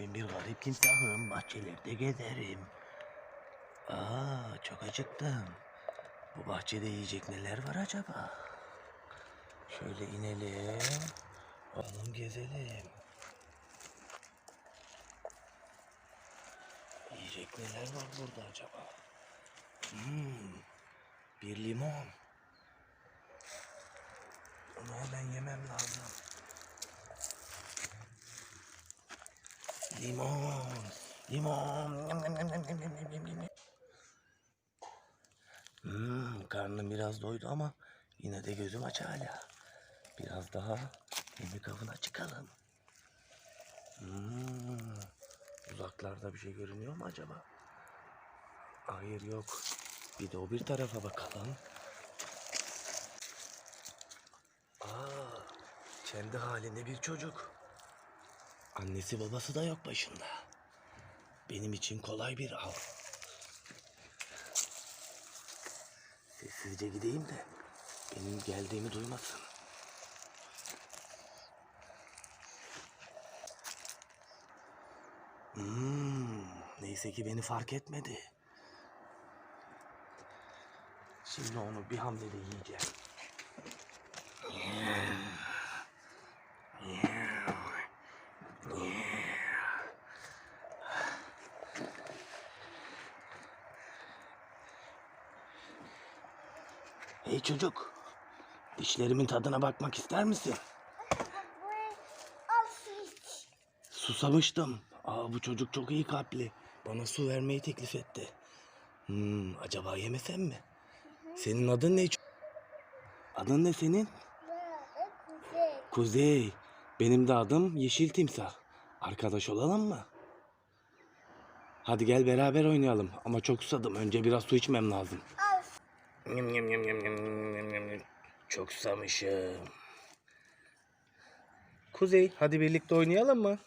Ben bir garip timsahım. Bahçelerde gezerim. Aa, çok acıktım. Bu bahçede yiyecek neler var acaba? Şöyle inelim. Alalım gezelim. Yiyecek neler var burada acaba? Hmm, bir limon. Onu hemen yemem lazım. Limon. Limon. Yum, yum, yum, yum, yum, yum, yum, yum. Hmm, karnım biraz doydu ama yine de gözüm aç hala. Biraz daha yemek avına çıkalım. Hmm, uzaklarda bir şey görünüyor mu acaba? Hayır yok. Bir de o bir tarafa bakalım. Aa, kendi halinde bir çocuk. Annesi babası da yok başında. Benim için kolay bir av. Sessizce gideyim de benim geldiğimi duymasın. Hmm, neyse ki beni fark etmedi. Şimdi onu bir hamlede yiyeceğim. Hey çocuk, dişlerimin tadına bakmak ister misin? Susamıştım. Aa bu çocuk çok iyi kalpli. Bana su vermeyi teklif etti. Hmm, acaba yemesem mi? Senin adın ne? Adın ne senin? Kuzey. Kuzey. Benim de adım Yeşil Timsah. Arkadaş olalım mı? Hadi gel beraber oynayalım. Ama çok susadım. Önce biraz su içmem lazım. Al Yum, yum, yum, yum, yum, yum, yum. Çok susamışım. Kuzey, hadi birlikte oynayalım mı?